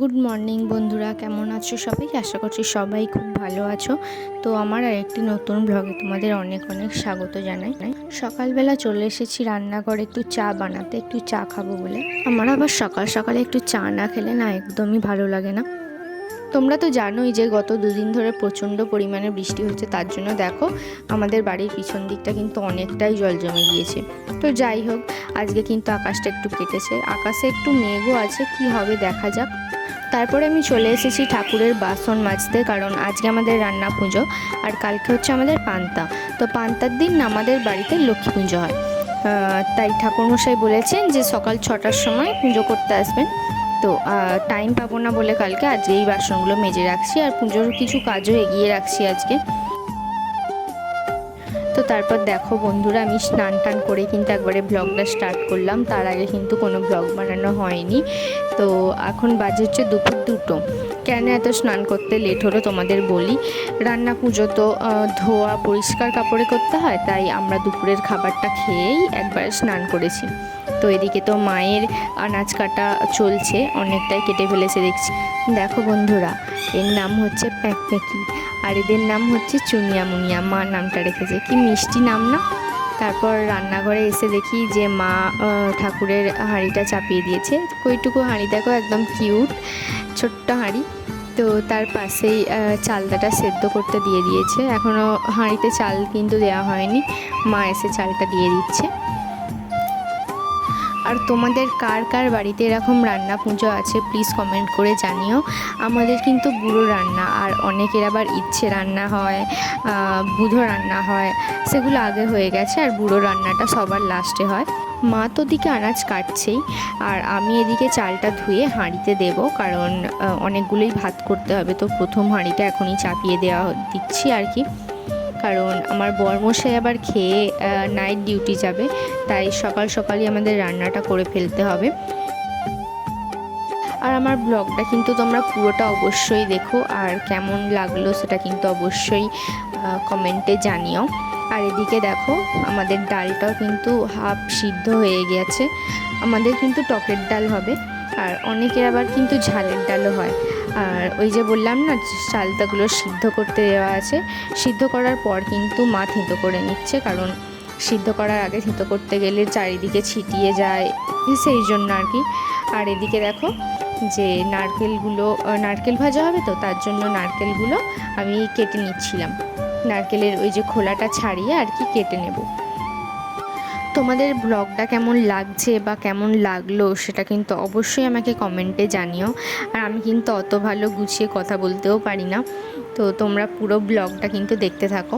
Good morning বন্ধুরা। কেমন আছো সবাই? আশা করছি সবাই খুব ভালো আছো। তো আমার আর একটি নতুন ব্লগে তোমাদের অনেক অনেক স্বাগত জানাই। সকালবেলা চলে এসেছি রান্নাঘরে একটু চা বানাতে, একটু চা খাব বলে। আমার আবার সকাল সকালে একটু চা না খেলে না একদমই ভালো লাগে না। তোমরা তো জানোই যে গত দুদিন ধরে প্রচণ্ড পরিমাণে বৃষ্টি হচ্ছে, তার জন্য দেখো আমাদের বাড়ির পিছন দিকটা কিন্তু অনেকটাই জল জমে গিয়েছে। তো যাই হোক, আজকে কিন্তু আকাশটা একটু কেটেছে। আকাশে একটু মেঘও আছে, কি হবে দেখা যাক। তারপরে আমি চলে এসেছি ঠাকুরের বাসন মাজতে, কারণ আজকে আমাদের রান্না পুজো আর কালকে হচ্ছে আমাদের পান্তা। তো পান্তার দিন আমাদের বাড়িতে লক্ষ্মী পুজো হয়। তাই ঠাকুরমশাই বলেছেন যে সকাল ছটার সময় পুজো করতে আসবেন। তো টাইম পাবো না বলে কালকে আজকে এই বাসনগুলো মেজে রাখছি আর পুজোর কিছু কাজও এগিয়ে রাখছি আজকে। তো তারপর দেখো বন্ধুরা, আমি স্নান টান করে কিন্তু একবারে ব্লগটা স্টার্ট করলাম। তার আগে কিন্তু কোনো ব্লগ বানানো হয়নি। তো এখন বাজে হচ্ছে দুপুর দুটো। কেন এত স্নান করতে লেট হলো তোমাদের বলি? রান্না পুজো তো ধোয়া, পরিষ্কার কাপড়ে করতে হয়, তাই আমরা দুপুরের খাবারটা খেয়েই একবার স্নান করেছি। তো এদিকে তো মায়ের আনাজ কাটা চলছে, অনেকটাই কেটে ফেলেছে দেখছি। দেখো বন্ধুরা, এর নাম হচ্ছে প্যাঁকপ্যাঁকি, আর এদের নাম হচ্ছে চুনিয়া মুনিয়া মা নামটা রেখেছে। কি মিষ্টি নাম না? তারপর রান্নাঘরে এসে দেখি যে মা ঠাকুরের হাঁড়িটা চাপিয়ে দিয়েছে। কইটুকু হাঁড়ি দেখো, একদম কিউট, ছোট্ট হাঁড়ি। তো তার পাশেই চালটাটা সেদ্ধ করতে দিয়ে দিয়েছে। এখনও হাঁড়িতে চাল কিন্তু দেওয়া হয়নি, মা এসে চালটা দিয়ে দিচ্ছে। আর তোমাদের কার কার বাড়িতে এরকম রান্না পুজো আছে প্লিজ কমেন্ট করে জানিও। আমাদের কিন্তু বুড়ো রান্না, আর অনেকের আবার ইচ্ছে রান্না হয় বুধো রান্না হয়, সেগুলো আগে হয়ে গেছে, আর বুড়ো রান্নাটা সবার লাস্টে হয়। মা তো দিকে আনাজ কাটছেই, আর আমি এদিকে চালটা ধুয়ে হাঁড়িতে দেব, কারণ অনেকগুলোই ভাত করতে হবে, তো প্রথম হাঁড়িটা এখনই চাপিয়ে দেওয়া দিচ্ছি আর কি। কারণ আমার বরমশাই আবার খেয়ে নাইট ডিউটি যাবে, তাই সকাল সকালই আমাদের রান্নাটা করে ফেলতে হবে। আর আমার ব্লগটা কিন্তু তোমরা পুরোটা অবশ্যই দেখো, আর কেমন লাগল সেটা কিন্তু অবশ্যই কমেন্টে জানিও। আর এদিকে দেখো, আমাদের ডালটাও কিন্তু হাফ সিদ্ধ হয়ে গেছে। আমাদের কিন্তু টকের ডাল হবে, আর অনেকের আবার কিন্তু ঝালের ডালও হয়। আর ওই যে বললাম না চালতাগুলো সিদ্ধ করতে দেওয়া আছে, সিদ্ধ করার পর কিন্তু মা থেঁতো করে নিচ্ছে, কারণ সিদ্ধ করার আগে থেঁতো করতে গেলে চারিদিকে ছিটিয়ে যায়, সেই জন্য আর কি। আর এদিকে দেখো যে নারকেলগুলো নারকেল ভাজা হবে তো, তার জন্য নারকেলগুলো আমি কেটে নিচ্ছিলাম। নারকেলের ওই যে খোলাটা ছাড়িয়ে আর কি কেটে নেব। তোমাদের ব্লগটা কেমন লাগছে বা কেমন লাগল সেটা কিন্তু অবশ্যই আমাকে কমেন্টে জানিও। আর আমি কিন্তু অত ভালো গুছিয়ে কথা বলতেও পারি না। তো তোমরা পুরো ব্লগটা কিন্তু দেখতে থাকো।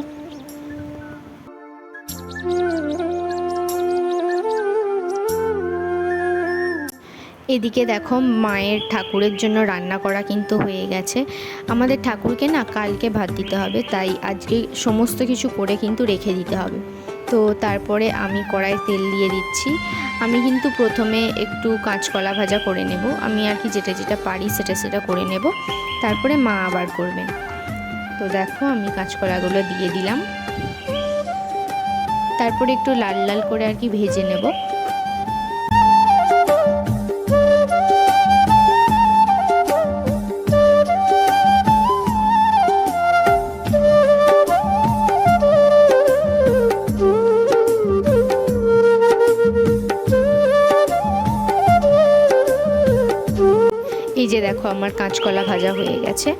এদিকে দেখো মায়ের ঠাকুরের জন্য রান্না করা কিন্তু হয়ে গেছে। আমাদের ঠাকুরকে না কালকে ভাত দিতে হবে, তাই আজকে সমস্ত কিছু করে কিন্তু রেখে দিতে হবে। তো তারপরে আমি কড়াই তেল দিয়ে দিচ্ছি। আমি কিন্তু প্রথমে একটু কাঁচকলা ভাজা করে নেব। আমি আর কি যেটা যেটা পারি সেটা সেটা করে নেব। তারপরে মা আবার করবেন তো দেখো আমি কাঁচকলাগুলো দিয়ে দিলাম। তারপরে একটু লাল লাল করে আর কি ভেজে নেব। দেখো আমার কাঁচকলা ভাজা হয়ে গেছে।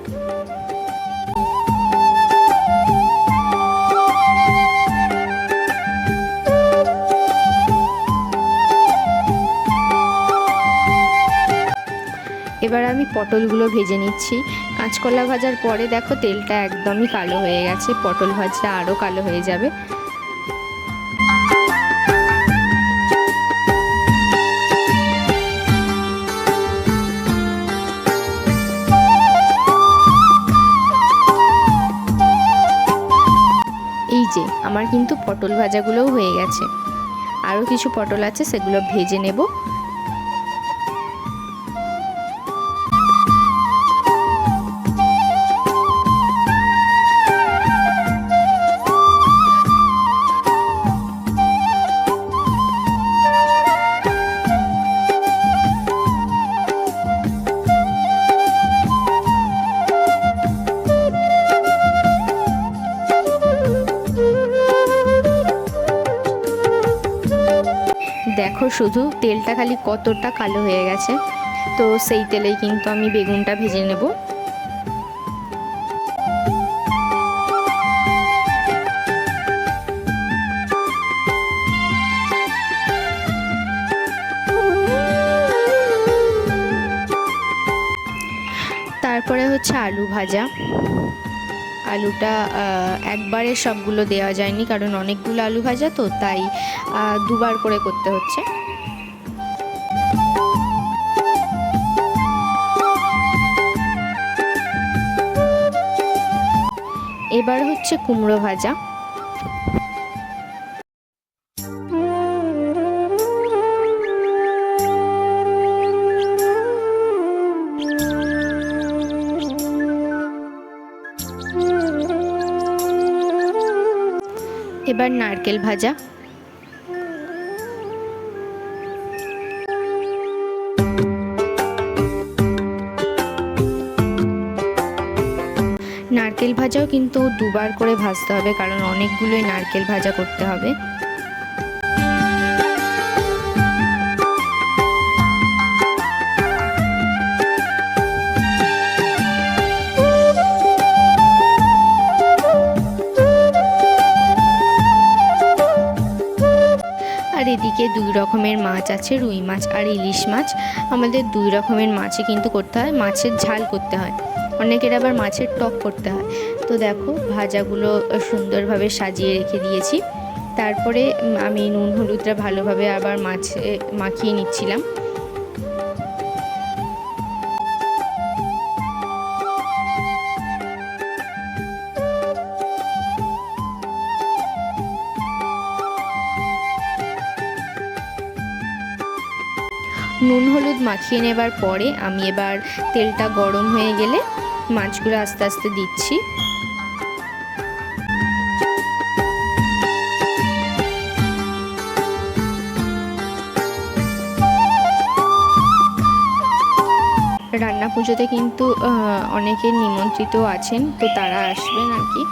এবার আমি পটলগুলো ভেজে নিচ্ছি। কাঁচকলা ভাজার পরে দেখো তেলটা একদমই কালো হয়ে গেছে। পটল ভাজটা আরও কালো হয়ে যাবে। আমার কিন্তু পটল ভাজাগুলোও হয়ে গেছে। আরও কিছু পটল আছে সেগুলো ভেজে নেব। শুধু তেলটা খালি কতটা কালো হয়ে গেছে। তো সেই তেলেই কিন্তু আমি বেগুনটা ভেজে নেব। তারপরে হচ্ছে আলু ভাজা। আলুটা একবারে সবগুলো দেওয়া যায়নি কারণ অনেকগুলো আলু ভাজা তো, তাই দুবার করে করতে হচ্ছে। এবার হচ্ছে কুমড়ো ভাজা। এবার নারকেল ভাজা। নারকেল ভাজাও কিন্তু দুবার করে ভাজতে হবে, কারণ অনেকগুলোই নারকেল ভাজা করতে হবে। এদিকে দুই রকমের মাছ আছে, রুই মাছ আর ইলিশ মাছ। আমাদের দুই রকমের মাছে কিন্তু করতে হয়, মাছের ঝাল করতে হয়। অনেকের আবার মাছের টক করতে হয়। তো দেখো, ভাজাগুলো সুন্দরভাবে সাজিয়ে রেখে দিয়েছি। তারপরে আমি নুন হলুদটা ভালোভাবে আবার মাছে মাখিয়ে নিচ্ছিলাম। হলুদ মাখিয়ে নেবার পরে আমি এবার তেলটা গরম হয়ে গেলে মাছগুলো আস্তে আস্তে দিচ্ছি। রান্না পুজোতে কিন্তু অনেকে নিমন্ত্রিত আছেন, তো তারা আসবেন আর কি।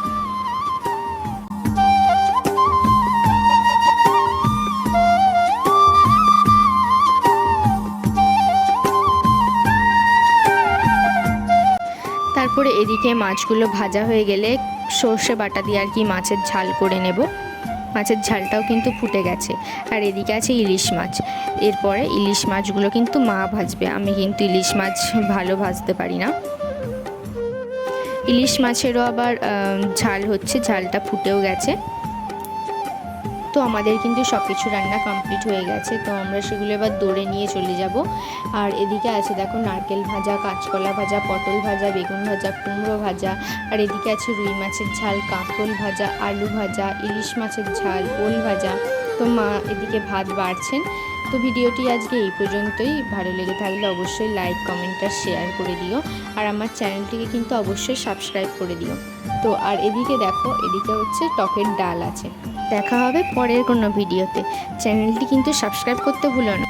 এদিকে মাছগুলো ভাজা হয়ে গেলে সর্ষে বাটা দিয়ে আর কি মাছের ঝাল করে নেব। মাছের ঝালটাও কিন্তু ফুটে গেছে। আর এদিকে আছে ইলিশ মাছ। এরপরে ইলিশ মাছগুলো কিন্তু মা ভাজবে। আমি কিন্তু ইলিশ মাছ ভালো ভাজতে পারি না। ইলিশ মাছেরও আবার ঝাল হচ্ছে। ঝালটা ফুটেও গেছে। তো আমাদের কিন্তু সব কিছু রান্না কমপ্লিট হয়ে গেছে, তো আমরা সেগুলো এবার দৌড়ে নিয়ে চলে যাব। আর এদিকে আছে দেখো নারকেল ভাজা, কাঁচকলা ভাজা, পটল ভাজা, বেগুন ভাজা, কুমড়ো ভাজা, আর এদিকে আছে রুই মাছের ঝাল কাঁকরোল ভাজা, আলু ভাজা, ইলিশ মাছের ঝাল, ওল ভাজা। তো মা এদিকে ভাত বাড়ছেন। তো ভিডিওটি আজকে এই পর্যন্তই। ভালো লেগে থাকলে অবশ্যই লাইক কমেন্ট আর শেয়ার করে দিও। আর আমার চ্যানেলটিকে কিন্তু অবশ্যই সাবস্ক্রাইব করে দিও। তো আর এদিকে দেখো, এদিকে হচ্ছে টকের ডাল আছে। দেখা হবে পরের কোনো ভিডিওতে। চ্যানেলটি কিন্তু সাবস্ক্রাইব করতে ভুলো না।